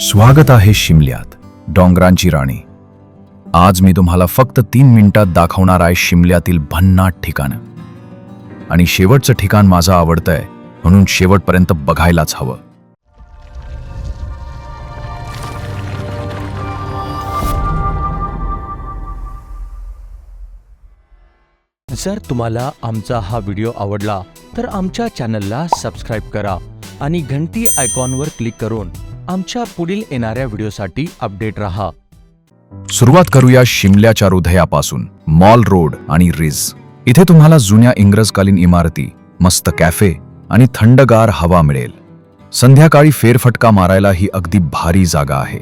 स्वागत आहे शिमल्यात डोंगरांची राणी. आज मी तुम्हाला फक्त तीन मिनिटात दाखवणार आहे शिमल्यातील भन्नाट ठिकाणं. आणि शेवटचं ठिकाण माझं आवडतंय म्हणून शेवटपर्यंत बघायलाच हवं. जर तुम्हाला आमचा हा व्हिडिओ आवडला तर आमच्या चॅनलला सबस्क्राईब करा आणि घंटी आयकॉनवर क्लिक करून आमच्या पुढील येणाऱ्या व्हिडिओसाठी अपडेट रहा. सुरुवात करूया शिमल्याच्या हृदयापासून. मॉल रोड आणि रिज. इथे तुम्हाला जुन्या इंग्रजकालीन इमारती मस्त कॅफे आणि थंडगार हवा मिळेल. संध्याकाळी फेरफटका मारायला ही अगदी भारी जागा आहे.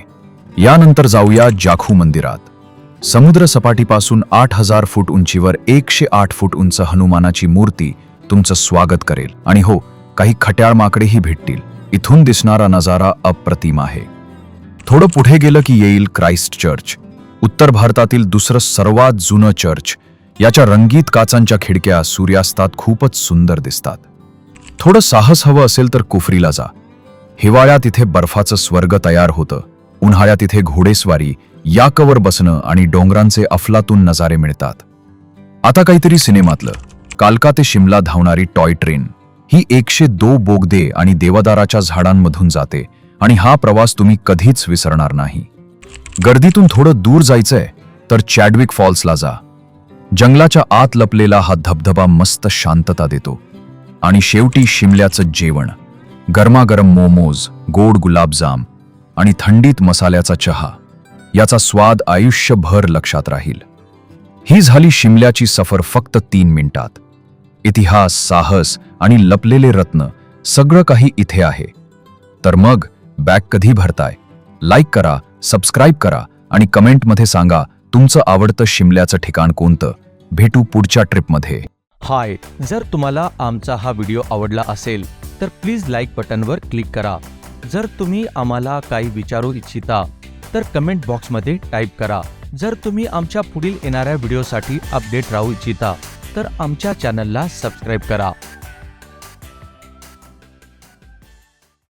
यानंतर जाऊया जाखू मंदिरात. समुद्र सपाटीपासून आठ हजार फूट उंचीवर एकशे आठ फूट उंच हनुमानाची मूर्ती तुमचं स्वागत करेल. आणि हो काही खट्याळ माकडेही भेटतील. इथून दिसणारा नजारा अप्रतिम आहे. थोडं पुढे गेलं की येईल क्राइस्ट चर्च. उत्तर भारतातील दुसरं सर्वात जुनं चर्च. याच्या रंगीत काचांच्या खिडक्या सूर्यास्तात खूपच सुंदर दिसतात. थोडं साहस हवं असेल तर कुफरीला जा. हिवाळ्यात इथे बर्फाचं स्वर्ग तयार होतं. उन्हाळ्यात इथे घोडेस्वारी याकवर बसणं आणि डोंगरांचे अफलातून नजारे मिळतात. आता काहीतरी सिनेमातलं. कालका ते शिमला धावणारी टॉय ट्रेन. ही एकशे दो बोगदे आणि देवदाराच्या झाडांमधून जाते आणि हा प्रवास तुम्ही कधीच विसरणार नाही. गर्दीतून थोडं दूर जायचंय तर चॅडविक फॉल्सला जा. जंगलाच्या आत लपलेला हा धबधबा मस्त शांतता देतो. आणि शेवटी शिमल्याचं जेवण. गरमागरम मोमोज गोड गुलाबजाम आणि थंडीत मसाल्याचा चहा. याचा स्वाद आयुष्यभर लक्षात राहील. ही झाली शिमल्याची सफर फक्त तीन मिनिटात. इतिहास साहस आणि लपलेले रत्न सगळं काही इथे आहे. तर मग बॅग कधी भरताय? लाईक करा सबस्क्राईब करा आणि कमेंटमध्ये सांगा तुमचं आवडतं शिमल्याचं ठिकाण कोणतं? भेटू पुढच्या ट्रिपमध्ये. हाय जर तुम्हाला आमचा हा व्हिडिओ आवडला असेल तर प्लीज लाईक बटनवर क्लिक करा. जर तुम्ही आम्हाला काही विचारू इच्छिता तर कमेंट बॉक्समध्ये टाईप करा. जर तुम्ही आमच्या पुढील येणाऱ्या व्हिडिओसाठी अपडेट राहू इच्छिता तर आमच्या चॅनलला सबस्क्राईब करा.